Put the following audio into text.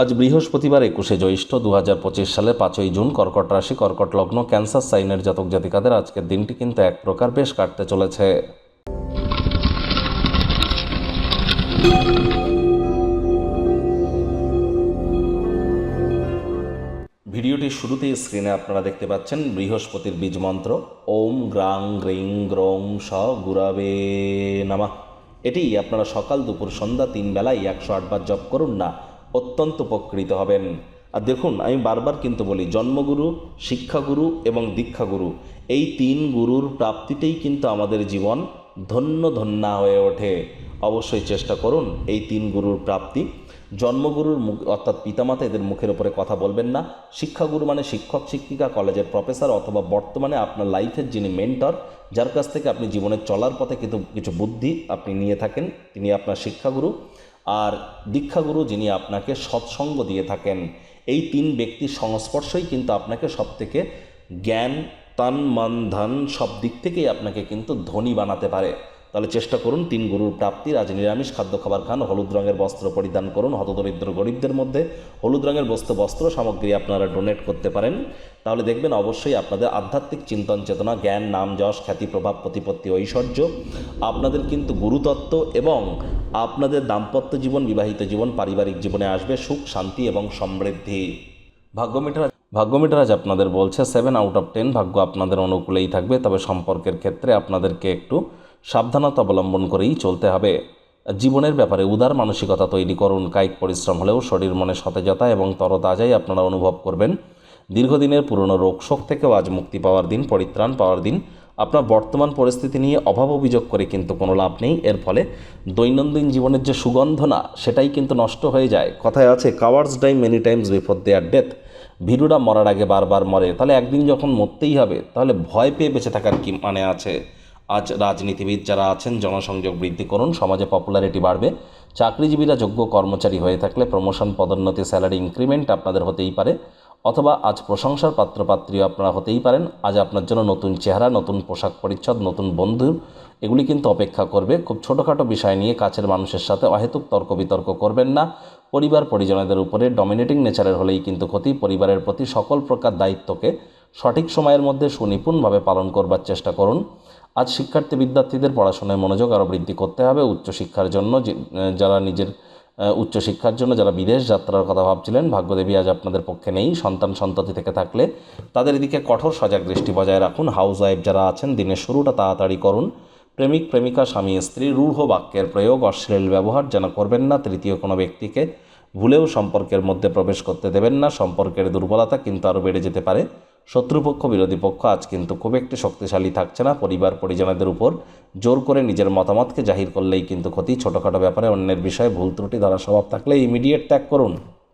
আজ বৃহস্পতিবার একুশে জ্যৈষ্ঠ দু হাজার পঁচিশ সালে পাঁচই জুন কর্কট রাশি, কর্কট লগ্ন, ক্যান্সার সাইনের জাতক জাতিকাদের আজকের দিনটি কিন্তু এক প্রকার বেশ কাটতে চলেছে। ভিডিওটির শুরুতেই স্ক্রিনে আপনারা দেখতে পাচ্ছেন বৃহস্পতির বীজ মন্ত্র, ওম গ্রাং গ্রিং গ্রং স গুরাবে নামা। এটি আপনারা সকাল দুপুর সন্ধ্যা তিন বেলায় একশো আটবার জপ করুন না অত্যন্ত উপকৃত হবেন। আর দেখুন, আমি বারবার কিন্তু বলি, জন্মগুরু, শিক্ষাগুরু এবং দীক্ষাগুরু, এই তিন গুরুর প্রাপ্তিতেই কিন্তু আমাদের জীবন ধন্য ধন্যা হয়ে ওঠে। অবশ্যই চেষ্টা করুন এই তিন গুরুর প্রাপ্তি। জন্মগুরুর মুখ, অর্থাৎ পিতামাতা এদের মুখের উপরে কথা বলবেন না। শিক্ষাগুরু মানে শিক্ষক, শিক্ষিকা, কলেজের প্রফেসর অথবা বর্তমানে আপনার লাইফের যিনি মেন্টর, যার কাছ থেকে আপনি জীবনে চলার পথে কিন্তু কিছু বুদ্ধি আপনি নিয়ে থাকেন, তিনি আপনার শিক্ষাগুরু। আর দীক্ষাগুরু যিনি আপনাকে সৎসঙ্গ দিয়ে থাকেন, এই তিন ব্যক্তির সংস্পর্শই কিন্তু আপনাকে সব থেকে জ্ঞান, তন, মন, ধন সব দিক থেকেই আপনাকে কিন্তু ধনী বানাতে পারে। তাহলে চেষ্টা করুন তিন গুরুর প্রাপ্তির। আজ নিরামিষ খাদ্য খাবার খান, হলুদ রঙের বস্ত্র পরিধান করুন। হতদরিদ্র গরিবদের মধ্যে হলুদ রঙের বস্তু বস্ত্র সামগ্রী আপনারা ডোনেট করতে পারেন। তাহলে দেখবেন অবশ্যই আপনাদের আধ্যাত্মিক চিন্তন চেতনা, জ্ঞান, নাম, যশ, খ্যাতি, প্রভাব, প্রতিপত্তি, ঐশ্বর্য আপনাদের কিন্তু গুরুতত্ত্ব এবং আপনাদের দাম্পত্য জীবন, বিবাহিত জীবন, পারিবারিক জীবনে আসবে সুখ, শান্তি এবং সমৃদ্ধি। ভাগ্যমিটার ভাগ্যমিটার আজ আপনাদের বলছে সেভেন আউট অফ টেন ভাগ্য আপনাদের অনুকূলেই থাকবে। তবে সম্পর্কের ক্ষেত্রে আপনাদেরকে একটু সাবধানতা অবলম্বন করেই চলতে হবে। জীবনের ব্যাপারে উদার মানসিকতা তৈরি করুন। কায়িক পরিশ্রম হলেও শরীর মনে সতেজতা এবং তরতাজাই আপনারা অনুভব করবেন। দীর্ঘদিনের পুরনো রোগ শোক থেকেও আজ মুক্তি পাওয়ার দিন, পরিত্রাণ পাওয়ার দিন। আপনার বর্তমান পরিস্থিতি নিয়ে অভাব অভিযোগ করে কিন্তু কোনো লাভ নেই। এর ফলে দৈনন্দিন জীবনের যে সুগন্ধ না, সেটাই কিন্তু নষ্ট হয়ে যায়। কথায় আছে cowards die many times before their death ভিরুরা মরার আগে বারবার মরে। তাহলে একদিন যখন মরতেই হবে, তাহলে ভয় পেয়ে বেঁচে থাকার কি মানে আছে? আজ রাজনীতিবিদ যারা আছেন, জনসংযোগ বৃদ্ধি করুন, সমাজে পপুলারিটি বাড়বে। চাকরিজীবীরা যোগ্য কর্মচারী হয়ে থাকলে প্রমোশন পদোন্নতি স্যালারি ইনক্রিমেন্ট আপনাদের হতেই পারে। অথবা আজ প্রশংসার পাত্রপাত্রীও আপনারা হতেই পারেন। আজ আপনার জন্য নতুন চেহারা, নতুন পোশাক পরিচ্ছদ, নতুন বন্ধু, এগুলি কিন্তু অপেক্ষা করবে। খুব ছোটোখাটো বিষয় নিয়ে কাছের মানুষের সাথে অহেতুক তর্ক বিতর্ক করবেন না। পরিবার পরিজনদের উপরে ডমিনেটিং নেচারের হলেই কিন্তু ক্ষতি। পরিবারের প্রতি সকল প্রকার দায়িত্বকে সঠিক সময়ের মধ্যে সুনিপুণভাবে পালন করবার চেষ্টা করুন। আজ শিক্ষার্থী বিদ্যার্থীদের পড়াশোনায় মনোযোগ আরও বৃদ্ধি করতে হবে। উচ্চশিক্ষার জন্য যারা নিজের উচ্চশিক্ষার জন্য যারা বিদেশ যাত্রার কথা ভাবছিলেন, ভাগ্যদেবী আজ আপনাদের পক্ষে নেই। সন্তান সন্ততি থেকে থাকলে তাদের এদিকে কঠোর সজাগ দৃষ্টি বজায় রাখুন। হাউস ওয়াইফ যারা আছেন, দিনের শুরুটা তাড়াতাড়ি করুন। প্রেমিক, প্রেমিকা, স্বামী, স্ত্রী, রূঢ় বাক্যের প্রয়োগ, অশ্লীল ব্যবহার যেন করবেন না। তৃতীয় কোনো ব্যক্তিকে ভুলেও সম্পর্কের মধ্যে প্রবেশ করতে দেবেন না। সম্পর্কের দুর্বলতা কিন্তু আরও বেড়ে যেতে পারে। শত্রুপক্ষ, বিরোধী পক্ষ আজ কিন্তু খুব একটি শক্তিশালী থাকছে না। পরিবার, পরিজনদের উপর জোর করে নিজের মতামতকে জাহির করলেই কিন্তু ক্ষতি। ছোটোখাটো ব্যাপারে অন্যের বিষয়ে ভুল ত্রুটি ধরার স্বভাব থাকলে ইমিডিয়েট ত্যাগ করুন।